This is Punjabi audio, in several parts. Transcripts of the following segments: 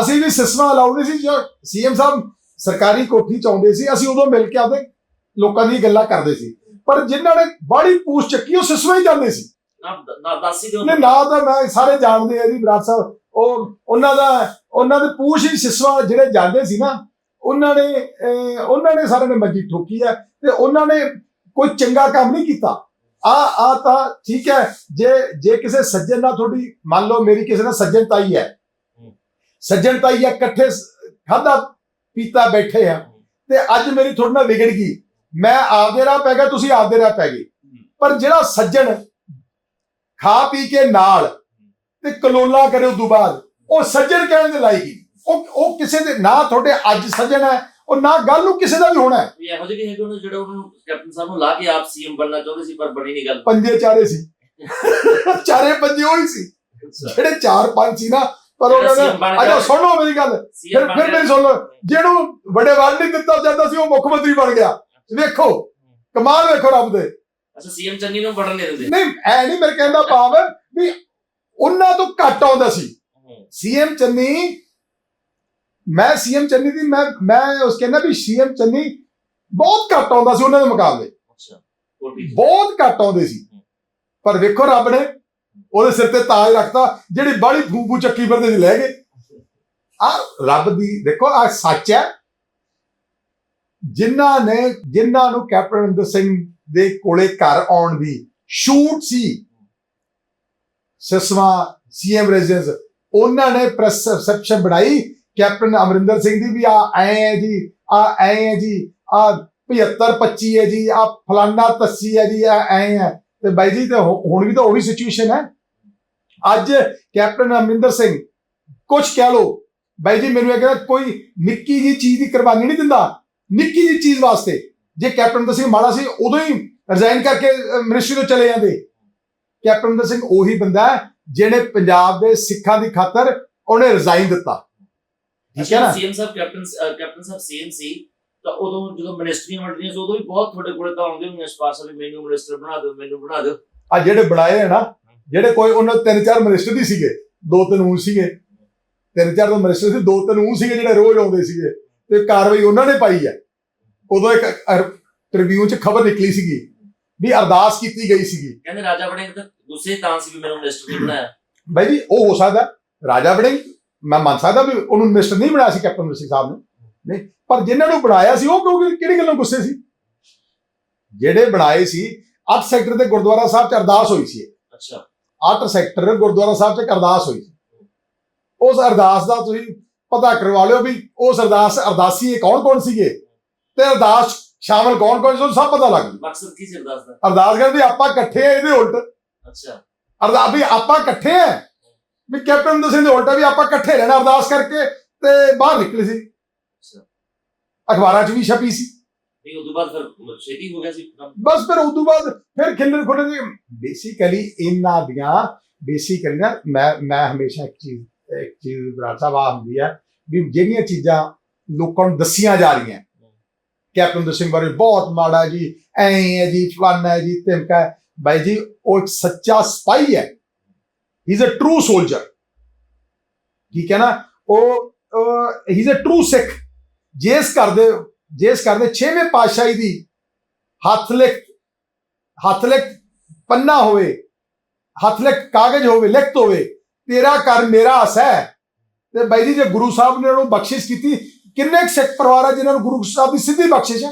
ਅਸੀਂ ਵੀ ਸਿਸਟਮ ਅਲਾਉਡ ਨਹੀਂ ਸੀ ਜੋ ਸੀਐਮ ਸਾਹਿਬ ਸਰਕਾਰੀ ਕੋਠੀ ਚ ਆਉਂਦੇ ਸੀ ਅਸੀਂ ਉਦੋਂ ਮਿਲ ਕੇ ਆਪਦੇ ਲੋਕਾਂ ਦੀ ਗੱਲਾਂ ਕਰਦੇ ਸੀ। ਪਰ ਜਿਨ੍ਹਾਂ ਨੇ ਬਾੜੀ ਪੂਛ ਚੱਕੀ ਉਹ ਸਿਸਟਮ ਹੀ ਜਾਂਦੇ ਸੀ। ਨਾ ਦੱਸ ਹੀ ਦਿਓ ਨੇ ਨਾ ਤਾਂ ਮੈਂ ਸਾਰੇ ਜਾਣਦੇ ਆ ਜੀ ਬਰਾੜ ਸਾਹਿਬ। ਉਹ ਉਹਨਾਂ ਦਾ ਉਹਨਾਂ ਦੇ ਪੂਛ ਹੀ ਸਿਸਵਾ ਜਿਹੜੇ ਜਾਂਦੇ ਸੀ ਨਾ ਉਹਨਾਂ ਨੇ ਉਹਨਾਂ ਨੇ ਸਾਰੇ ਨੇ ਮੰਜੀ ਠੋਕੀ ਹੈ ਤੇ ਉਹਨਾਂ ਨੇ ਕੋਈ ਚੰਗਾ ਕੰਮ ਨਹੀਂ ਕੀਤਾ। ਆ ਆ ਤਾਂ ਠੀਕ ਹੈ ਜੇ ਜੇ ਕਿਸੇ ਸੱਜਣ ਨਾਲ ਤੁਹਾਡੀ ਮੰਨ ਲਓ ਮੇਰੀ ਕਿਸੇ ਨਾਲ ਸੱਜਣਤਾਈ ਹੈ ਸੱਜਣਤਾਈ ਹੈ ਇਕੱਠੇ ਖਾਦਾ ਪੀਤਾ ਬੈਠੇ ਆ। ਤੇ ਅੱਜ ਮੇਰੀ ਤੁਹਾਡੇ ਨਾਲ ਵਿਗੜ ਗਈ। ਮੈਂ ਆਪਦੇ ਰਾਹ ਪੈ ਗਿਆ ਤੁਸੀਂ ਆਪਦੇ ਰਾਹ ਪੈ ਗਏ। ਪਰ ਜਿਹੜਾ ਸੱਜਣ ਖਾ ਪੀ ਕੇ ਨਾਲ ਤੇ ਕਲੋਲਾ ਕਰੇ ਉਦੋਂ ਬਾਅਦ ਉਹ ਸੱਜਣ ਕਹਿਣ ਦੇ ਲਾਇਕ ਹੀ। ਉਹ ਉਹ ਕਿਸੇ ਦੇ ਨਾ ਤੁਹਾਡੇ ਅੱਜ ਸੱਜਣ ਹੈ ਉਹ ਨਾ ਗੱਲ ਨੂੰ ਕਿਸੇ ਦਾ ਵੀ ਹੋਣਾ ਹੈ। ਵੀ ਇਹੋ ਜਿਹੇ ਵੀ ਹੈਗੇ ਉਹਨੂੰ ਜਿਹੜੇ ਉਹਨੂੰ ਕੈਪਟਨ ਸਾਹਿਬ ਨੂੰ ਲਾ ਕੇ ਆਪ ਸੀਐਮ ਬਣਨਾ ਚਾਹੁੰਦੇ ਸੀ ਪਰ ਬਣੀ ਨਹੀਂ ਗੱਲ। ਪੰਜੇ ਚਾਰੇ ਸੀ। ਚਾਰੇ ਪੰਜੇ ਉਹੀ ਸੀ। ਜਿਹੜੇ ਚਾਰ ਪੰਜ ਸੀ ਨਾ ਪਰ CM ਬਣ ਅੱਛਾ ਸੁਣ ਲਓ ਮੇਰੀ ਗੱਲ ਫਿਰ ਫਿਰ ਮੇਰੀ ਸੁਣ ਲਓ। ਜਿਹਨੂੰ ਵੱਡੇ ਵੱਡ ਨਹੀਂ ਦਿੱਤਾ ਜਾਂਦਾ ਸੀ ਉਹ ਮੁੱਖ ਮੰਤਰੀ ਬਣ ਗਿਆ। ਵੇਖੋ ਕਮਾਲ ਵੇਖੋ ਰੱਬ ਦੇ। ਅੱਛਾ ਸੀਐਮ ਚੰਨੀ ਨੂੰ ਬਣਨ ਨਹੀਂ ਦਿੰਦੇ। ਨਹੀਂ ਐ ਨਹੀਂ ਮੇਰੇ ਕਹਿੰਦਾ ਭਾਵ ਵੀ ਉਹਨਾਂ ਤੋਂ ਘੱਟ ਆਉਂਦਾ ਸੀ। ਸੀਐਮ ਚੰਨੀ ਮੈਂ ਸੀਐਮ ਚੰਨੀ ਦੀ ਮੈਂ ਮੈਂ ਉਸ ਕਹਿੰਦਾ ਵੀ ਸੀਐਮ ਚੰਨੀ ਬਹੁਤ ਘੱਟ ਆਉਂਦਾ ਸੀ ਉਹਨਾਂ ਦੇ ਮੁਕਾਬਲੇ। ਅੱਛਾ ਬਹੁਤ ਘੱਟ ਆਉਂਦੇ ਸੀ। ਪਰ ਵੇਖੋ ਰੱਬ ਨੇ ਉਹਦੇ ਸਿਰ ਤੇ ਤਾਜ ਰੱਖਤਾ, ਜਿਹੜੀ ਬਾਹਲੀ ਫੂਫੂ ਚੱਕੀ ਫਿਰਦੇ ਸੀ, ਲੈ ਗਏ। ਆ ਰੱਬ ਦੀ, ਦੇਖੋ, ਆ ਸੱਚ ਹੈ। ਜਿਨ੍ਹਾਂ ਨੇ, ਜਿਨ੍ਹਾਂ ਨੂੰ ਕੈਪਟਨ ਅਮਰਿੰਦਰ ਸਿੰਘ ਦੇ ਕੋਲੇ ਘਰ ਆਉਣ ਦੀ ਸ਼ੂਟ ਸੀ, ਸਿਸਵਾ ਸੀਐਮ ਰੈਜ਼ੀਡੈਂਸ, ਉਹਨਾਂ ਨੇ ਪ੍ਰੈਸ ਰਿਸੈਪਸ਼ਨ ਬਣਾਈ, ਕੈਪਟਨ ਅਮਰਿੰਦਰ ਸਿੰਘ ਦੀ ਵੀ ਆ, ਐ ਹੈ ਜੀ, ਆ ਐ ਹੈ ਜੀ, ਆ 75 25 ਹੈ ਜੀ, ਆ ਫਲਾਨਾ ਤੱਸੀ ਹੈ ਜੀ, ਆ ਐ ਹੈ। ਤੇ ਬਾਈ ਜੀ, ਤੇ ਹੁਣ ਵੀ ਤਾਂ ਉਹੀ ਸਿਚੁਏਸ਼ਨ ਹੈ। ਅੱਜ ਕੈਪਟਨ ਅਮਰਿੰਦਰ ਸਿੰਘ ਕੁਝ ਕਹਿ ਲੋ ਬਾਈ ਜੀ, ਮੈਨੂੰ ਇਹ ਕਹਿੰਦਾ ਕੋਈ ਨਿੱਕੀ ਜੀ ਚੀਜ਼ ਦੀ ਕੁਰਬਾਨੀ ਨਹੀਂ ਦਿੰਦਾ। ਨਿੱਕੀ ਜੀ ਚੀਜ਼ ਵਾਸਤੇ। ਜੇ ਕੈਪਟਨ ਅਮਰਿੰਦਰ ਸਿੰਘ ਮਾੜਾ ਸੀ, ਉਦੋਂ ਹੀ ਰਿਜ਼ਾਈਨ ਕਰਕੇ ਮਿਨਿਸਟਰੀ ਤੋਂ ਚਲੇ ਜਾਂਦੇ। ਕੈਪਟਨ ਅਮਰਿੰਦਰ ਸਿੰਘ ਉਹੀ ਬੰਦਾ ਹੈ, ਜਿਹਨੇ ਪੰਜਾਬ ਦੇ ਸਿੱਖਾਂ ਦੀ ਖਾਤਰ ਉਹਨੇ ਰਿਜ਼ਾਈਨ ਦਿੱਤਾ। ਠੀਕ ਹੈ ਨਾ? ਸੀਐਮ ਸਾਹਿਬ, ਕੈਪਟਨ ਕੈਪਟਨ ਸਾਹਿਬ ਸੀਐਮ ਸੀ। ਤਾਂ ਉਦੋਂ ਜਦੋਂ ਮਿਨਿਸਟਰੀਆਂ ਵੰਡਣੀਆਂ ਸੀ ਉਦੋਂ ਵੀ ਬਹੁਤ ਤੁਹਾਡੇ ਕੋਲੇ ਤਾਂ ਆਉਂਦੇ ਹੋਣਗੇ ਸਪਾਰਸ਼ਲ ਵੀ ਮੈਨੂੰ ਮਿਨਿਸਟਰ ਬਣਾ ਦਿਓ ਮੈਨੂੰ ਬਣਾ ਦਿਓ। ਆ ਜਿਹੜੇ ਬਣਾਏ ਆ ਨਾ ਜਿਹੜੇ ਕੋਈ ਉਹਨਾਂ ਤਿੰਨ ਚਾਰ ਮਿਨਿਸਟਰ ਵੀ ਸੀਗੇ ਦੋ ਤਿੰਨ ਉਹ ਸੀਗੇ। ਤਿੰਨ ਚਾਰ ਤਾਂ ਮਿਨਿਸਟਰ ਸੀ ਦੋ ਤਿੰਨ ਉਹ ਸੀਗੇ ਜਿਹੜੇ ਰੋਜ਼ ਆਉਂਦੇ ਸੀਗੇ ਤੇ ਕਾਰਵਾਈ ਉਹਨਾਂ ਨੇ ਪਾਈ ਹੈ ਉਦੋਂ ਇੱਕ ਟ੍ਰਿਬਿਊਨ 'ਚ ਖਬਰ ਨਿਕਲੀ ਸੀਗੀ ਵੀ ਅਰਦਾਸ ਕੀਤੀ ਗਈ ਸੀਗੀ। ਕਹਿੰਦੇ ਰਾਜਾ ਬਣੇ ਤਾਂ ਗੁੱਸੇ ਤਾਂ ਸੀ ਵੀ ਮੈਨੂੰ ਮਿਨਿਸਟਰ ਨਹੀਂ ਬਣਾਇਆ। ਬਾਈ ਜੀ ਉਹ ਹੋ ਸਕਦਾ ਰਾਜਾ ਬੜੇ ਮੈਂ ਮੰਨ ਸਕਦਾ ਵੀ ਉਹਨੂੰ ਮਿਨਿਸਟਰ ਨਹੀਂ ਬਣਾਇਆ ਸੀ ਕੈਪਟਨ ਸਿੰਘ ਸਾਹਿਬ ਨੇ। ਨਹੀਂ ਪਰ ਜਿਨ੍ਹਾਂ ਨੂੰ ਬਣਾਇਆ ਸੀ ਉਹ ਕਿਉਂ ਕਿਹੜੀ ਗੱਲੋਂ ਗੁੱਸੇ ਸੀ? ਜਿਹੜੇ ਬਣਾਏ ਸੀ 8 ਸੈਕਟਰ ਦੇ ਗੁਰਦੁਆਰਾ ਸਾਹਿਬ 'ਚ ਅਰਦਾਸ ਹੋਈ ਸੀ। ਅੱਛਾ। 8 ਸੈਕਟਰ ਗੁਰਦੁਆਰਾ ਸਾਹਿਬ 'ਚ ਅਰਦਾਸ ਹੋਈ ਸੀ। ਉਸ ਅਰਦਾਸ ਦਾ ਤੁਸੀਂ ਪਤਾ ਕਰਵਾ ਲਿਓ ਵੀ ਉਸ ਅਰਦਾਸ ਅਰਦਾਸੀ ਕੌਣ ਕੌਣ ਸੀਗੇ? ਤੇ ਅਰਦਾਸ ਸ਼ਾਮਲ ਕੌਣ ਕੌਣ ਸੀ ਸਭ ਪਤਾ ਲੱਗ ਜੂ ਮਕਸਦ ਕੀ ਸੀ ਅਰਦਾਸ ਦਾ? ਅਰਦਾਸ ਕਰਦੇ ਵੀ ਆਪਾਂ ਇਕੱਠੇ ਆ ਇਹਦੇ ਉਲਟ। ਅੱਛਾ। ਅਰਦਾਸ ਵੀ ਆਪਾਂ ਇਕੱਠੇ ਆ। ਵੀ ਕੈਪਟਨ ਅਮਰਿੰਦਰ ਸਿੰਘ ਦੇ ਉਲਟਾ ਵੀ ਆਪਾਂ ਇਕੱਠੇ ਰਹਿਣਾ ਅਰਦਾਸ ਕਰਕੇ ਤੇ ਬਾਹਰ ਨਿਕਲੇ ਸੀ। ਅਖਬਾਰਾਂ 'ਚ ਵੀ ਛਪੀ ਸੀ। ਨਹੀਂ ਉਦੋਂ ਬਾਅਦ ਫਿਰ ਛੇਤੀ ਹੋ ਗਿਆ ਸੀ। ਬਸ ਫਿਰ ਤੋਂ ਬਾਅਦ ਫਿਰ ਖਿਲਰ ਖੁਲਰ ਜੀ ਬੇਸਿਕਲੀ ਇਹਨਾਂ ਦੀਆਂ ਬੇਸਿਕਲੀ ਨਾ ਮੈਂ ਮੈਂ ਹਮੇਸ਼ਾ ਇੱਕ ਚੀਜ਼ ਇੱਕ ਚੀਜ਼ ਆ ਹੁੰਦੀ ਹੈ ਵੀ ਜਿਹੜੀਆਂ ਚੀਜ਼ਾਂ ਲੋਕਾਂ ਨੂੰ ਦੱਸੀਆਂ ਜਾ ਰਹੀਆਂ। ਕੈਪਟਨ ਅਮਰਿੰਦਰ ਸਿੰਘ ਬਾਰੇ ਬਹੁਤ ਮਾੜਾ ਜੀ ਐਂ ਹੈ ਜੀ ਫਲਾਨਾ ਹੈ ਜੀ ਧਮਕਾ ਹੈ। ਬਾਈ ਜੀ ਉਹ ਇੱਕ ਸੱਚਾ ਸਪਾਈ ਹੈ। He is a true soldier ਠੀਕ ਹੈ ਨਾ? ਉਹ ਹੀ ਇਜ਼ ਅ ਟਰੂ ਸਿੱਖ ਜਿਸ ਘਰ ਦੇ, ਜਿਸ ਘਰ ਦੇ ਛੇਵੇਂ ਪਾਤਸ਼ਾਹੀ ਦੀ ਹੱਥ ਲਿਖ ਹੱਥ ਲਿਖ ਪੰਨਾ ਹੋਵੇ, ਹੱਥ ਲਿਖ ਕਾਗਜ਼ ਹੋਵੇ, ਲਿਖਤ ਹੋਵੇ, ਤੇਰਾ ਘਰ ਮੇਰਾ ਅਸ ਹੈ। ਤੇ ਬਾਈ ਜੀ, ਜੇ ਗੁਰੂ ਸਾਹਿਬ ਨੇ ਉਹਨੂੰ ਬਖਸ਼ਿਸ਼ ਕੀਤੀ, ਕਿੰਨੇ ਕੁ ਸਿੱਖ ਪਰਿਵਾਰ ਆ ਜਿਨ੍ਹਾਂ ਨੂੰ ਗੁਰੂ ਸਾਹਿਬ ਦੀ ਸਿੱਧੀ ਬਖਸ਼ਿਸ਼ ਹੈ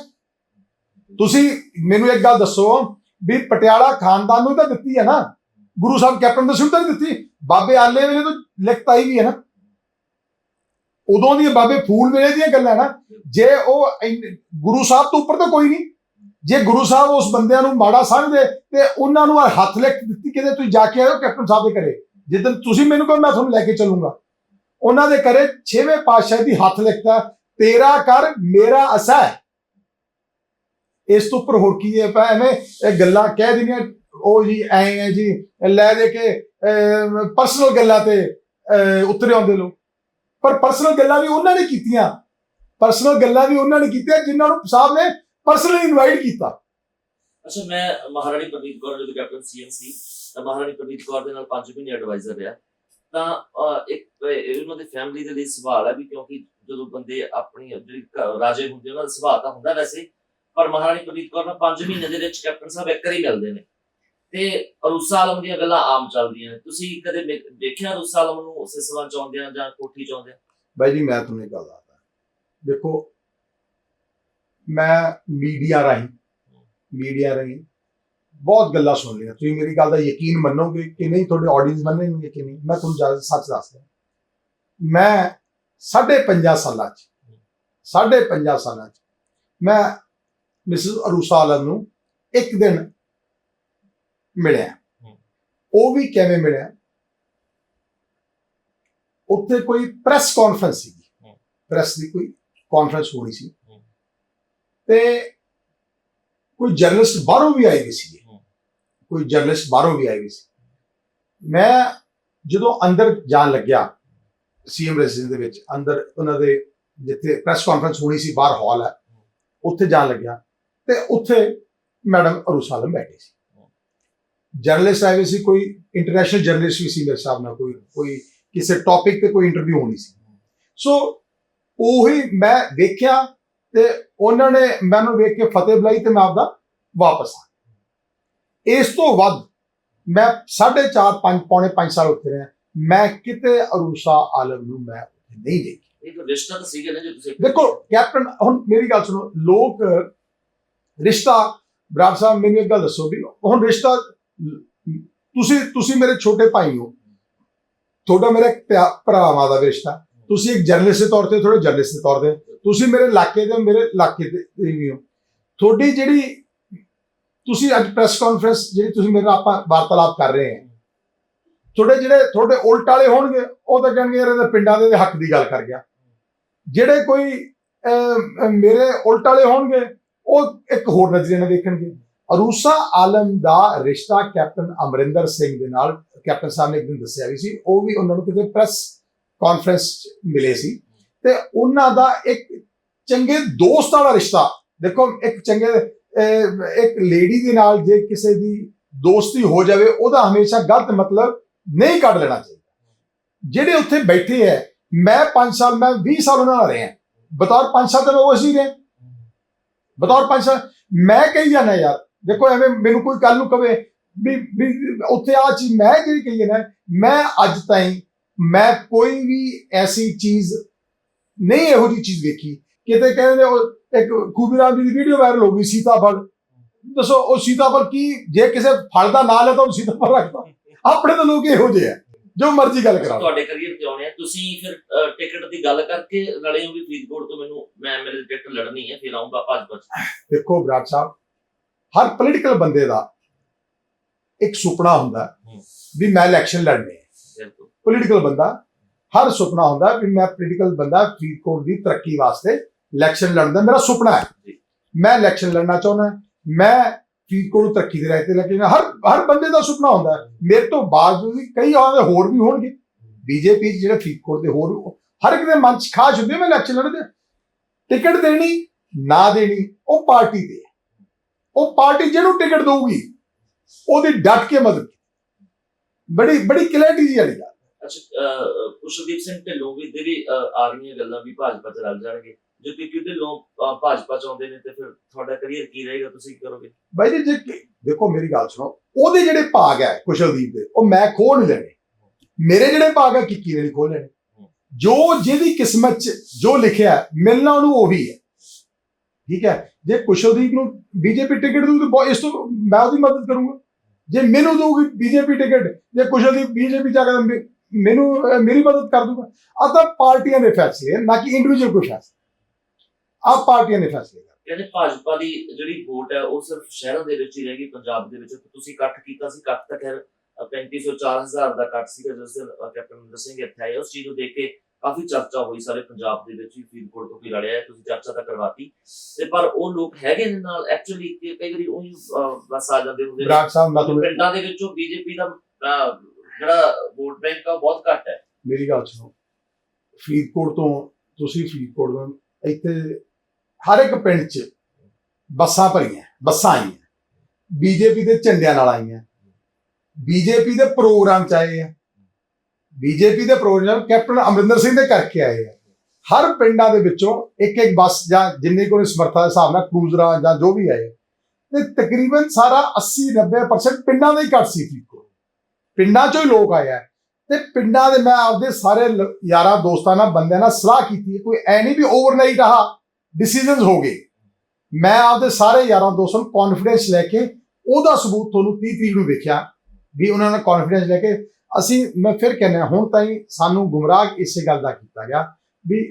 ਤੁਸੀਂ ਮੈਨੂੰ ਇੱਕ ਗੱਲ ਦੱਸੋ ਵੀ ਪਟਿਆਲਾ ਖਾਨਦਾਨ ਨੂੰ ਤਾਂ ਦਿੱਤੀ ਹੈ ਨਾ। ਗੁਰੂ ਸਾਹਿਬ ਕੈਪਟਨ ਦੇ ਸਿੰਘ ਤਾਂ ਦਿੱਤੀ। ਬਾਬੇ ਆਲੇ ਵੇਲੇ ਤਾਂ ਲਿਖਤ ਆਈ ਵੀ ਹੈ ਨਾ। ਉਦੋਂ ਦੀਆਂ ਬਾਬੇ ਫੂਲ ਵੇਲੇ ਦੀਆਂ ਗੱਲਾਂ ਨਾ ਜੇ ਉਹ ਗੁਰੂ ਸਾਹਿਬ ਤੋਂ ਉੱਪਰ ਤਾਂ ਕੋਈ ਨਹੀਂ। ਜੇ ਗੁਰੂ ਸਾਹਿਬ ਉਸ ਬੰਦਿਆਂ ਨੂੰ ਮਾੜਾ ਸਮਝਦੇ ਤੇ ਉਹਨਾਂ ਨੂੰ ਹੱਥ ਲਿਖ ਦਿੱਤੀ ਕਿਤੇ ਤੁਸੀਂ ਜਾ ਕੇ ਆਇਓ ਕੈਪਟਨ ਸਾਹਿਬ ਦੇ ਘਰੇ। ਜਿੱਦਨ ਤੁਸੀਂ ਮੈਨੂੰ ਕਹੋ ਮੈਂ ਤੁਹਾਨੂੰ ਲੈ ਕੇ ਚੱਲੂੰਗਾ। ਉਹਨਾਂ ਦੇ ਘਰੇ ਛੇਵੇਂ ਪਾਤਸ਼ਾਹ ਦੀ ਹੱਥ ਲਿਖਤਾ ਤੇਰਾ ਕਰ ਮੇਰਾ ਅਸਾ ਇਸ ਤੋਂ ਉੱਪਰ ਹੋਰ ਕੀ ਹੈ? ਪਾ ਐਵੇਂ ਇਹ ਗੱਲਾਂ ਕਹਿ ਦਿੰਦੀਆਂ ਉਹ ਜੀ ਐ ਹੈ ਜੀ ਲੈ ਦੇ ਕੇ ਪਰਸਨਲ ਗੱਲਾਂ ਤੇ ਅਹ, ਉਤਰੇ ਆਉਂਦੇ ਲੋਕ। ਪਰ ਪਰਸਨਲ ਗੱਲਾਂ ਵੀ ਉਹਨਾਂ ਨੇ ਕੀਤੀਆਂ। ਪਰਸਨਲ ਗੱਲਾਂ ਵੀ ਉਹਨਾਂ ਨੇ ਕੀਤੀਆਂ, ਜਿਨ੍ਹਾਂ ਨੂੰ ਸਾਹਿਬ ਨੇ ਪਰਸਨਲੀ ਇਨਵਾਈਟ ਕੀਤਾ। ਅੱਛਾ, ਮੈਂ ਮਹਾਰਾਣੀ ਪ੍ਰਨੀਤ ਕੌਰ ਜਦੋਂ ਕੈਪਟਨ ਸੀਐਮ ਤਾਂ ਮਹਾਰਾਣੀ ਪ੍ਰਨੀਤ ਕੌਰ ਦੇ ਨਾਲ 5 ਮਹੀਨੇ ਐਡਵਾਈਜ਼ਰ ਰਿਹਾ। ਤਾਂ ਇੱਕ ਉਹਨਾਂ ਦੀ ਫੈਮਿਲੀ ਦੇ ਲਈ ਸਵਾਲ ਹੈ ਵੀ ਕਿਉਂਕਿ ਜਦੋਂ ਬੰਦੇ ਆਪਣੀ ਜਿਹੜੀ ਰਾਜੇ ਹੁੰਦੇ ਉਹਨਾਂ ਦਾ ਸੁਭਾਅ ਤਾਂ ਹੁੰਦਾ ਵੈਸੇ। ਪਰ ਮਹਾਰਾਣੀ ਪ੍ਰਨੀਤ ਕੌਰ ਨਾਲ 5 ਮਹੀਨੇ ਦੇ ਵਿੱਚ ਕੈਪਟਨ ਸਾਹਿਬ ਇੱਕ ਵਾਰੀ ਮਿਲਦੇ ਨੇ। ਤੇ ਅਰੂਸਾ ਆਲਮ ਦੀਆਂ ਗੱਲਾਂ ਆਮ ਚੱਲਦੀਆਂ ਤੁਸੀਂ ਕਦੇ ਦੇਖਿਆ ਅਰੂਸਾ ਆਲਮ ਨੂੰ ਉਸੇ ਸਵਾਲ ਚ ਆਉਂਦਿਆਂ ਜਾਂ ਕੋਠੀ ਚ ਆਉਂਦਿਆਂ? ਬਾਈ ਜੀ, ਮੈਂ ਤੁਹਾਨੂੰ ਇੱਕ ਗੱਲ ਦੱਸਦਾ। ਦੇਖੋ, ਮੈਂ ਮੀਡੀਆ ਰਾਹੀਂ ਮੀਡੀਆ ਰਾਹੀਂ ਬਹੁਤ ਗੱਲਾਂ ਸੁਣ ਲਈਆਂ। ਤੁਸੀਂ ਮੇਰੀ ਗੱਲ ਦਾ ਯਕੀਨ ਮੰਨੋਗੇ ਕਿ ਨਹੀਂ, ਤੁਹਾਡੇ ਆਡੀਅנס ਮੰਨਣਗੇ ਕਿ ਨਹੀਂ, ਮੈਂ ਤੁਹਾਨੂੰ ਜ਼ਿਆਦਾ ਸੱਚ ਦੱਸਦਾ ਮੈਂ ਸਾਢੇ ਪੰਜਾਂ ਸਾਲਾਂ ਚ, ਸਾਢੇ ਪੰਜਾਂ ਸਾਲਾਂ ਚ ਮੈਂ ਮਿਸਿਸ ਅਰੂਸਾ ਆਲਮ ਨੂੰ ਇੱਕ ਦਿਨ ਮਿਲਿਆ। ਉਹ ਵੀ ਕਿਵੇਂ ਮਿਲਿਆ? ਉੱਥੇ ਕੋਈ ਪ੍ਰੈਸ ਕਾਨਫਰੰਸ ਸੀ। ਪ੍ਰੈਸ ਦੀ ਕੋਈ ਕਾਨਫਰੰਸ ਹੋਣੀ ਸੀ। ਤੇ ਕੋਈ ਜਰਨਲਿਸਟ ਬਾਹਰੋਂ ਵੀ ਆਏ ਹੋਏ ਸੀ। ਕੋਈ ਜਰਨਲਿਸਟ ਬਾਹਰੋਂ ਵੀ ਆਏ ਹੋਏ ਸੀ। ਮੈਂ ਜਦੋਂ ਅੰਦਰ ਜਾਣ ਲੱਗਿਆ ਸੀਐਮ ਰੈਜ਼ੀਡੈਂਸ ਦੇ ਵਿੱਚ ਅੰਦਰ ਉਹਨਾਂ ਦੇ ਜਿੱਥੇ ਪ੍ਰੈਸ ਕਾਨਫਰੰਸ ਹੋਣੀ ਸੀ ਬਾਹਰ ਹਾਲ ਹੈ। ਉੱਥੇ ਜਾਣ ਲੱਗਿਆ ਤੇ ਉੱਥੇ ਮੈਡਮ ਅਰੂਸਾਲਮ ਬੈਠੇ ਸੀ। ਜਰਨਲਿਸਟ ਆਏ ਹੋਏ ਸੀ ਕੋਈ ਇੰਟਰਨੈਸ਼ਨਲ ਜਰਨਲਿਸਟ ਵੀ ਸੀ ਮੇਰੇ ਹਿਸਾਬ ਨਾਲ ਕੋਈ ਕੋਈ ਕਿਸੇ ਟੌਪਿਕ ਤੇ ਕੋਈ ਇੰਟਰਵਿਊ ਹੋਣੀ ਸੀ। ਸੋ ਉਹੀ ਮੈਂ ਦੇਖਿਆ ਤੇ ਉਹਨਾਂ ਨੇ ਮੈਨੂੰ ਵੇਖ ਕੇ ਫਤਿਹ ਬੁਲਾਈ ਤੇ ਮੈਂ ਆਪਦਾ ਵਾਪਸ ਆ। ਇਸ ਤੋਂ ਵੱਧ ਮੈਂ 4.5 5 ਪੌਣੇ 5 ਸਾਲ ਉੱਥੇ ਰਿਹਾ। ਮੈਂ ਕਿਤੇ ਅਰੂਸਾ ਆਲਮ ਨੂੰ ਮੈਂ ਉੱਥੇ ਨਹੀਂ ਦੇਖੀ ਇਹ ਤਾਂ ਰਿਸ਼ਤਾ ਤਾਂ ਸੀਗਾ ਨਾ ਜੇ ਤੁਸੀਂ ਦੇਖੋ ਕੈਪਟਨ ਹੁਣ ਮੇਰੀ ਗੱਲ ਸੁਣੋ ਲੋਕ ਰਿਸ਼ਤਾ ਬਰਾੜ ਸਾਹਿਬ ਮੈਨੂੰ ਇੱਕ ਗੱਲ ਦੱਸੋ ਵੀ ਹੁਣ ਰਿਸ਼ਤਾ ਤੁਸੀਂ ਤੁਸੀਂ ਮੇਰੇ ਛੋਟੇ ਭਾਈ ਹੋ। ਤੁਹਾਡਾ ਮੇਰਾ ਇੱਕ ਭਰਾਵਾਂ ਦਾ ਰਿਸ਼ਤਾ। ਤੁਸੀਂ ਇੱਕ ਜਰਨਲਿਸਟ ਦੇ ਤੌਰ ਤੇ ਥੋੜੇ ਜਰਨਲਿਸਟ ਦੇ ਤੌਰ ਤੇ। ਤੁਸੀਂ ਮੇਰੇ ਇਲਾਕੇ ਦੇ ਮੇਰੇ ਇਲਾਕੇ ਦੇ ਵੀ ਹੋ। ਤੁਹਾਡੀ ਜਿਹੜੀ ਤੁਸੀਂ ਅੱਜ ਪ੍ਰੈਸ ਕਾਨਫਰੰਸ ਜਿਹੜੀ ਤੁਸੀਂ ਮੇਰੇ ਨਾਲ ਆਪਾਂ ਵਾਰਤਾਲਾਪ ਕਰ ਰਹੇ ਹਾਂ ਤੁਹਾਡੇ ਜਿਹੜੇ ਤੁਹਾਡੇ ਉਲਟ ਵਾਲੇ ਹੋਣਗੇ ਉਹ ਤਾਂ ਕਹਿਣਗੇ ਯਾਰ ਇਹਦੇ ਪਿੰਡਾਂ ਦੇ ਹੱਕ ਦੀ ਗੱਲ ਕਰ ਗਿਆ। ਜਿਹੜੇ ਕੋਈ ਅਹ, ਮੇਰੇ ਉਲਟ ਵਾਲੇ ਹੋਣਗੇ ਉਹ ਇੱਕ ਹੋਰ ਨਜ਼ਰੀਏ ਨਾਲ ਦੇਖਣਗੇ। ਅਰੂਸਾ ਆਲਮ ਦਾ ਰਿਸ਼ਤਾ ਕੈਪਟਨ ਅਮਰਿੰਦਰ ਸਿੰਘ ਦੇ ਨਾਲ, ਕੈਪਟਨ ਸਾਹਿਬ ਨੇ ਇੱਕ ਦਿਨ ਦੱਸਿਆ ਵੀ ਸੀ, ਉਹ ਵੀ ਉਹਨਾਂ ਨੂੰ ਕਿਤੇ ਪ੍ਰੈਸ ਕਾਨਫਰੰਸ ਮਿਲੇ ਸੀ। ਤੇ ਉਹਨਾਂ ਦਾ ਇੱਕ ਚੰਗੇ ਦੋਸਤ ਵਾਲਾ ਰਿਸ਼ਤਾ, ਦੇਖੋ ਇੱਕ ਚੰਗੇ ਇੱਕ ਲੇਡੀ ਦੇ ਨਾਲ ਜੇ ਕਿਸੇ ਦੀ ਦੋਸਤੀ ਹੋ ਜਾਵੇ, ਉਹਦਾ ਹਮੇਸ਼ਾ ਗਲਤ ਮਤਲਬ ਨਹੀਂ ਕੱਢ ਲੈਣਾ ਚਾਹੀਦਾ। ਜਿਹੜੇ ਉੱਥੇ ਬੈਠੇ ਹੈ, ਮੈਂ 5 ਸਾਲ, ਮੈਂ 20 ਸਾਲ ਉਹਨਾਂ ਨਾਲ ਰਿਹਾ। ਬਤੌਰ 5 ਸਾਲ ਤਾਂ ਮੈਂ ਉਹ ਸੀ ਰਿਹਾ। ਬਤੌਰ 5 ਸਾਲ, ਮੈਂ ਕਹੀ ਜਾਂਦਾ ਯਾਰ ਦੇਖੋ ਐਵੇਂ ਮੈਨੂੰ ਕੋਈ ਕੱਲ ਨੂੰ ਕਵੇ ਵੀ ਵੀ ਉੱਥੇ ਆ ਚੀਜ਼ ਮੈਂ ਜਿਹੜੀ ਕਹੀ ਹੈ ਨਾ ਮੈਂ ਅੱਜ ਤਾਈਂ ਮੈਂ ਕੋਈ ਵੀ ਐਸੀ ਚੀਜ਼ ਨਹੀਂ ਇਹੋ ਜਿਹੀ ਚੀਜ਼ ਵੇਖੀ। ਕਿਤੇ ਕਹਿੰਦੇ ਉਹ ਇੱਕ ਖੂਬੀ ਰਾਮ ਜੀ ਦੀ ਵੀਡੀਓ ਵਾਇਰਲ ਹੋ ਗਈ ਸੀਤਾਫਲ। ਦੱਸੋ ਉਹ ਸੀਤਾਫਲ ਕੀ ਜੇ ਕਿਸੇ ਫਲ ਦਾ ਨਾਂ ਲੈ ਤਾਂ ਉਹ ਸੀਤਾਫਲ ਰੱਖਦਾ। ਆਪਣੇ ਤਾਂ ਲੋਕ ਇਹੋ ਜਿਹੇ ਆ ਜੋ ਮਰਜ਼ੀ ਗੱਲ ਕਰਾ। ਤੁਹਾਡੇ ਕਰੀਅਰ ਤੇ ਆਉਣੇ ਆ। ਤੁਸੀਂ ਫਿਰ ਟਿਕਟ ਦੀ ਗੱਲ ਕਰਕੇ ਰਲੇ ਹੋ ਵੀ ਫਰੀਦਕੋਟ ਤੋਂ ਮੈਨੂੰ ਮੈਂ ਮੇਰੇ ਟਿਕਟ ਲੜਨੀ ਹੈ ਫਿਰ ਆਉਂਗਾ ਭਾਜਪਾ ਦੇਖੋ ਬਰਾੜ ਸਾਹਿਬ ਹਰ ਪੋਲੀਟੀਕਲ ਬੰਦੇ ਦਾ ਇੱਕ ਸੁਪਨਾ ਹੁੰਦਾ ਹੂੰ। ਵੀ ਮੈਂ ਇਲੈਕਸ਼ਨ ਲੜਨੇ ਬਿਲਕੁਲ ਪੋਲੀਟੀਕਲ ਬੰਦਾ ਹਰ ਸੁਪਨਾ ਹੁੰਦਾ ਵੀ ਮੈਂ ਪੋਲੀਟੀਕਲ ਬੰਦਾ ਫਰੀਦਕੋਟ ਦੀ ਤਰੱਕੀ ਵਾਸਤੇ ਇਲੈਕਸ਼ਨ ਲੜਨ ਦਾ ਮੇਰਾ ਸੁਪਨਾ ਹੈ। ਮੈਂ ਇਲੈਕਸ਼ਨ ਲੜਨਾ ਚਾਹੁੰਦਾ ਮੈਂ ਫਰੀਦਕੋਟ ਨੂੰ ਤਰੱਕੀ ਦੇ ਰਾਹ ਤੇ ਲੈ ਕੇ। ਹਰ ਹਰ ਬੰਦੇ ਦਾ ਸੁਪਨਾ ਹੁੰਦਾ ਹੈ। ਮੇਰੇ ਤੋਂ ਬਾਅਦ ਵੀ ਕਈ ਹੋਰ ਵੀ ਹੋਣਗੇ ਬੀਜੇਪੀ ਜਿਹੜੇ ਫਰੀਦਕੋਟ ਦੇ ਹੋਰ ਹਰ ਇੱਕ ਦੇ ਮਨ ਚ ਖਾਸ਼ ਹੁੰਦੀ ਹੈ, ਮੈਂ ਇਲੈਕਸ਼ਨ ਲੜਦੇ ਟਿਕਟ ਦੇਣੀ ਨਾ ਦੇਣੀ ਉਹ ਪਾਰਟੀ ਦੇ ਹੈ। ਉਹ ਪਾਰਟੀ ਜਿਹਨੂੰ ਟਿਕਟ ਦਊਗੀ ਉਹਦੀ ਡਟ ਕੇ ਮਦਦ। ਬੜੀ ਬੜੀ ਕਲੈਰਿਟੀ ਜੀ ਵਾਲੀ ਗੱਲ। ਅੱਛਾ ਕੁਸ਼ਲਦੀਪ ਸਿੰਘ ਢਿੱਲੋਂ ਵੀ ਦੇ ਵੀ ਅਹ, ਆ ਰਹੀਆਂ ਗੱਲਾਂ ਵੀ ਭਾਜਪਾ ਚ ਰਲ ਜਾਣਗੇ। ਜੇ ਕਿਉਂਕਿ ਢਿੱਲੋਂ ਭਾਜਪਾ ਚ ਆਉਂਦੇ ਨੇ ਤੇ ਫਿਰ ਤੁਹਾਡਾ ਕਰੀਅਰ ਕੀ ਰਹੇਗਾ ਤੁਸੀਂ ਕਰੋਗੇ? ਬਾਈ ਜੀ ਜੇ ਦੇਖੋ ਮੇਰੀ ਗੱਲ ਸੁਣੋ ਉਹਦੇ ਜਿਹੜੇ ਭਾਗ ਹੈ ਕੁਸ਼ਲਦੀਪ ਦੇ ਉਹ ਮੈਂ ਖੋਹ ਨਹੀਂ ਲੈਣੇ। ਮੇਰੇ ਜਿਹੜੇ ਭਾਗ ਹੈ ਕਿੱਕੀ ਨੇ ਖੋਹ ਲੈਣੇ? ਜੋ ਜਿਹਦੀ ਕਿਸਮਤ ਚ ਜੋ ਲਿਖਿਆ ਮਿਲਣਾ ਉਹਨੂੰ ਉਹ ਵੀ ਹੈ। ਠੀਕ ਹੈ? ਜੇ ਕੁਸ਼ਲਦੀਪ ਨੂੰ ਬੀਜੇਪੀ ਟਿਕਟ ਦਊ ਤਾਂ ਇਸ ਤੋਂ ਮੈਂ ਉਹਦੀ ਮਦਦ ਕਰੂੰਗਾ। ਜੇ ਮੈਨੂੰ ਦਊਗੀ ਬੀਜੇਪੀ ਟਿਕਟ ਜੇ ਕੁਸ਼ਲਦੀਪ ਬੀਜੇਪੀ ਜਾ ਕੇ ਮੈਨੂੰ ਮੇਰੀ ਮਦਦ ਕਰ ਦੂਗਾ ਆ ਤਾਂ ਪਾਰਟੀਆਂ ਦੇ ਫੈਸਲੇ ਨਾ ਕਿ ਇੰਡੀਵਿਜੂਅਲ ਕੋਈ ਫੈਸਲਾ। ਆ ਪਾਰਟੀਆਂ ਦੇ ਫੈਸਲੇ ਕਹਿੰਦੇ ਭਾਜਪਾ ਦੀ ਜਿਹੜੀ ਵੋਟ ਹੈ ਉਹ ਸਿਰਫ ਸ਼ਹਿਰਾਂ ਦੇ ਵਿੱਚ ਹੀ ਰਹਿ ਗਈ ਪੰਜਾਬ ਦੇ ਵਿੱਚ। ਤੁਸੀਂ ਇਕੱਠ ਕੀਤਾ ਸੀ ਇਕੱਠ ਤਾਂ ਖੈਰ ਅਹ, 3500 4000 ਦਾ ਇਕੱਠ ਸੀਗਾ ਜਿਸ ਦਿਨ ਕੈਪਟਨ ਅਮਰਿੰਦਰ ਸਿੰਘ ਇੱਥੇ ਆਏ ਉਸ ਚੀਜ਼ ਨੂੰ ਦੇਖ ਕੇ ਕਾਫੀ ਚਰਚਾ ਹੋਈ ਸਾਰੇ ਪੰਜਾਬ ਦੇ ਵਿੱਚ ਵੀ ਫਰੀਦਕੋਟ ਤੋਂ ਕੀ ਲੜਿਆ ਤੁਸੀਂ ਚਰਚਾ ਤਾਂ ਕਰਵਾਤੀ। ਤੇ ਪਰ ਉਹ ਲੋਕ ਹੈਗੇ ਨੇ ਨਾਲ ਐਕਚੁਅਲੀ ਕਈ ਵਾਰੀ ਉਹੀ ਬਸ ਆ ਜਾਂਦੇ ਹੁੰਦੇ ਬਰਾੜ ਸਾਹਿਬ ਮੈਂ ਤੁਹਾਨੂੰ ਪਿੰਡਾਂ ਦੇ ਵਿੱਚੋਂ ਬੀਜੇਪੀ ਦਾ ਜਿਹੜਾ ਵੋਟ ਬੈਂਕ ਆ ਬਹੁਤ ਘੱਟ ਹੈ। ਮੇਰੀ ਗੱਲ ਸੁਣੋ। ਫਰੀਦਕੋਟ ਤੋਂ ਤੁਸੀਂ ਫਰੀਦਕੋਟ ਤੋਂ ਇੱਥੇ ਹਰ ਇੱਕ ਪਿੰਡ 'ਚ ਬੱਸਾਂ ਭਰੀਆਂ ਬੱਸਾਂ ਆਈਆਂ। ਬੀਜੇਪੀ ਦੇ ਝੰਡਿਆਂ ਨਾਲ ਆਈਆਂ। ਬੀਜੇਪੀ ਦੇ ਪ੍ਰੋਗਰਾਮ 'ਚ ਆਏ ਆ। ਬੀਜੇਪੀ ਦੇ ਪ੍ਰੋਗਰਾਮ ਕੈਪਟਨ ਅਮਰਿੰਦਰ ਸਿੰਘ ਦੇ ਕਰਕੇ ਆਏ ਆ। ਹਰ ਪਿੰਡਾਂ ਦੇ ਵਿੱਚੋਂ ਇੱਕ ਇੱਕ ਬੱਸ ਜਾਂ ਜਿੰਨੇ ਕੋਲ ਸਮਰੱਥਾ ਦੇ ਹਿਸਾਬ ਨਾਲ ਕਰੂਜ਼ਰਾਂ ਜਾਂ ਜੋ ਵੀ ਆਏ ਤੇ ਤਕਰੀਬਨ ਸਾਰਾ 80 90% ਪਿੰਡਾਂ ਦੇ ਹੀ ਘੱਟ ਸੀ ਫਰੀਦਕੋਟ ਪਿੰਡਾਂ ਚੋਂ ਹੀ ਲੋਕ ਆਏ ਆ। ਤੇ ਪਿੰਡਾਂ ਦੇ ਮੈਂ ਆਪਦੇ ਸਾਰੇ ਯਾਰਾਂ ਦੋਸਤਾਂ ਨਾਲ, ਬੰਦਿਆਂ ਨਾਲ ਸਲਾਹ ਕੀਤੀ ਕੋਈ ਐ ਨਹੀਂ ਵੀ ਓਵਰਨਾਈਟ ਆਹ ਡਿਸੀਜਨਸ ਹੋ ਗਏ। ਮੈਂ ਆਪਦੇ ਸਾਰੇ ਯਾਰਾਂ ਦੋਸਤਾਂ ਨੂੰ ਕੌਨਫੀਡੈਂਸ ਲੈ ਕੇ ਉਹਦਾ ਸਬੂਤ ਤੁਹਾਨੂੰ 30 ਤਰੀਕ ਨੂੰ ਵੇਖਿਆ ਵੀ ਉਹਨਾਂ ਨੇ ਕੌਨਫੀਡੈਂਸ ਲੈ ਕੇ ਅਸੀਂ, ਮੈਂ ਫਿਰ ਕਹਿੰਦਾ ਹੁਣ ਤਾਈਂ ਸਾਨੂੰ ਗੁੰਮਰਾਹ ਇਸੇ ਗੱਲ ਦਾ ਕੀਤਾ ਗਿਆ ਵੀ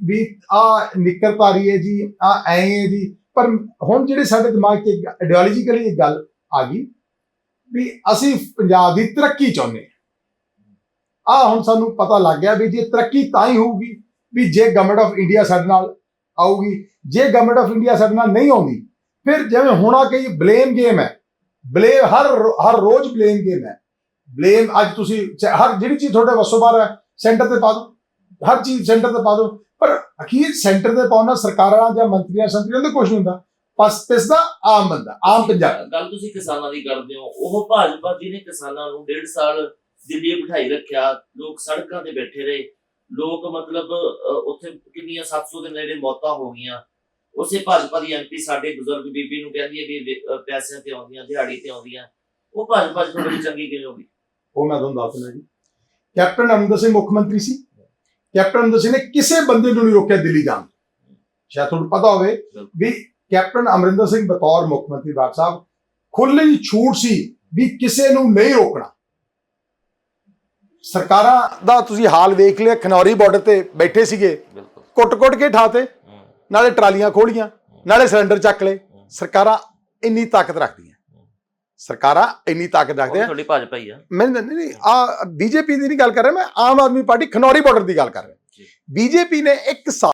ਵੀ ਆ ਨਿਕਰਤਾਰੀ ਹੈ ਜੀ, ਆ ਐ ਹੈ ਜੀ। ਪਰ ਹੁਣ ਜਿਹੜੇ ਸਾਡੇ ਦਿਮਾਗ 'ਚ ਆਈਡੀਓਲੋਜੀਕਲੀ ਇਹ ਗੱਲ ਆ ਗਈ ਵੀ ਅਸੀਂ ਪੰਜਾਬ ਦੀ ਤਰੱਕੀ ਚਾਹੁੰਦੇ ਆ ਹੁਣ ਸਾਨੂੰ ਪਤਾ ਲੱਗ ਗਿਆ ਵੀ ਜੇ ਤਰੱਕੀ ਤਾਂ ਹੀ ਹੋਊਗੀ ਵੀ ਜੇ ਗਵਰਨਮੈਂਟ ਆਫ ਇੰਡੀਆ ਸਾਡੇ ਨਾਲ ਆਊਗੀ। ਜੇ ਗਵਰਨਮੈਂਟ ਆਫ ਇੰਡੀਆ ਸਾਡੇ ਨਾਲ ਨਹੀਂ ਆਉਂਦੀ, ਫਿਰ ਜਿਵੇਂ ਹੋਣਾ ਕਿ ਬਲੇਮ ਗੇਮ ਹੈ। ਬਲੇਮ ਹਰ ਹਰ ਰੋਜ਼ ਬਲੇਮ ਗੇਮ ਹੈ। ਬਲੇਮ ਅੱਜ ਤੁਸੀਂ ਹਰ ਜਿਹੜੀ ਚੀਜ਼ ਤੁਹਾਡੇ ਵੱਸੋਂ ਬਾਹਰ ਹੈ ਸੈਂਟਰ ਤੇ ਪਾ ਦਿਓ। ਹਰ ਚੀਜ਼ ਸੈਂਟਰ ਤੇ ਪਾ ਦਿਓ। ਪਰ ਅਖੀਰ ਸੈਂਟਰ ਤੇ ਪਾਉਣਾ ਸਰਕਾਰਾਂ ਜਾਂ ਮੰਤਰੀਆਂ ਸੰਤਰੀਆਂ ਦਾ ਕੁਝ ਨਹੀਂ ਹੁੰਦਾ। ਪਸ ਪਿਸਦਾ ਆਮ ਬੰਦਾ, ਆਮ ਪੰਜਾਬ। ਗੱਲ ਤੁਸੀਂ ਕਿਸਾਨਾਂ ਦੀ ਕਰਦੇ ਹੋ। ਉਹ ਭਾਜਪਾ ਜਿਹਨੇ ਕਿਸਾਨਾਂ ਨੂੰ ਡੇਢ ਸਾਲ ਦਿੱਲੀ ਬਿਠਾਈ ਰੱਖਿਆ, ਲੋਕ ਸੜਕਾਂ ਤੇ ਬੈਠੇ ਰਹੇ। ਲੋਕ ਮਤਲਬ ਉੱਥੇ ਕਿੰਨੀਆਂ 700 ਦੇ ਨੇੜੇ ਮੌਤਾਂ ਹੋ ਗਈਆਂ। ਉਸੇ ਭਾਜਪਾ ਦੀ ਐਮਪੀ ਸਾਡੇ ਬਜ਼ੁਰਗ ਬੀਬੀ ਨੂੰ ਕਹਿੰਦੀ ਹੈ ਵੀ ਪੈਸਿਆਂ ਤੇ ਆਉਂਦੀਆਂ, ਦਿਹਾੜੀ ਤੇ ਆਉਂਦੀਆਂ। ਉਹ ਭਾਜਪਾ ਚ ਥੋੜੀ ਚੰਗੀ ਕਿਵੇਂ ਹੋ ਗਈ? ਉਹ ਮੈਂ ਤੁਹਾਨੂੰ ਦੱਸ ਦਿੰਦਾ ਜੀ। ਕੈਪਟਨ ਅਮਰਿੰਦਰ ਸਿੰਘ ਮੁੱਖ ਮੰਤਰੀ ਸੀ। ਕੈਪਟਨ ਅਮਰਿੰਦਰ ਸਿੰਘ ਨੇ ਕਿਸੇ ਬੰਦੇ ਨੂੰ ਨਹੀਂ ਰੋਕਿਆ ਦਿੱਲੀ ਜਾਣ। ਸ਼ਾਇਦ ਤੁਹਾਨੂੰ ਪਤਾ ਹੋਵੇ ਵੀ ਕੈਪਟਨ ਅਮਰਿੰਦਰ ਸਿੰਘ ਬਤੌਰ ਮੁੱਖ ਮੰਤਰੀ ਬਾਦ ਸਾਹਿਬ ਖੁੱਲ੍ਹੀ ਛੂਟ ਸੀ ਵੀ ਕਿਸੇ ਨੂੰ ਨਹੀਂ ਰੋਕਣਾ। ਸਰਕਾਰਾਂ ਦਾ ਤੁਸੀਂ ਹਾਲ ਵੇਖ ਲਿਆ ਖਨੌਰੀ ਬਾਰਡਰ ਤੇ ਬੈਠੇ ਸੀਗੇ। ਕੁੱਟ-ਕੁੱਟ ਕੇ ਠਾਤੇ ਨਾਲੇ ਟਰਾਲੀਆਂ ਖੋਲੀਆਂ ਨਾਲੇ ਸਿਲੰਡਰ ਚੱਕ ਲਏ। ਸਰਕਾਰਾਂ ਇੰਨੀ ਤਾਕਤ ਰੱਖਦੀਆਂ। ਸਰਕਾਰਾਂ ਇੰਨੀ ਤਾਕਤ ਰੱਖਦੀਆਂ ਤੁਹਾਡੀ ਭਾਜਪਾ ਹੀ ਆ। ਮੈਂ ਨਹੀਂ ਨਹੀਂ ਆ ਬੀਜੇਪੀ ਦੀ ਨਹੀਂ ਗੱਲ ਕਰ ਰਿਹਾ ਮੈਂ ਆਮ ਆਦਮੀ ਪਾਰਟੀ ਖਨੌਰੀ ਬਾਰਡਰ ਦੀ ਗੱਲ ਕਰ ਰਿਹਾ। ਬੀਜੇਪੀ ਨੇ ਇੱਕ ਸਾਲ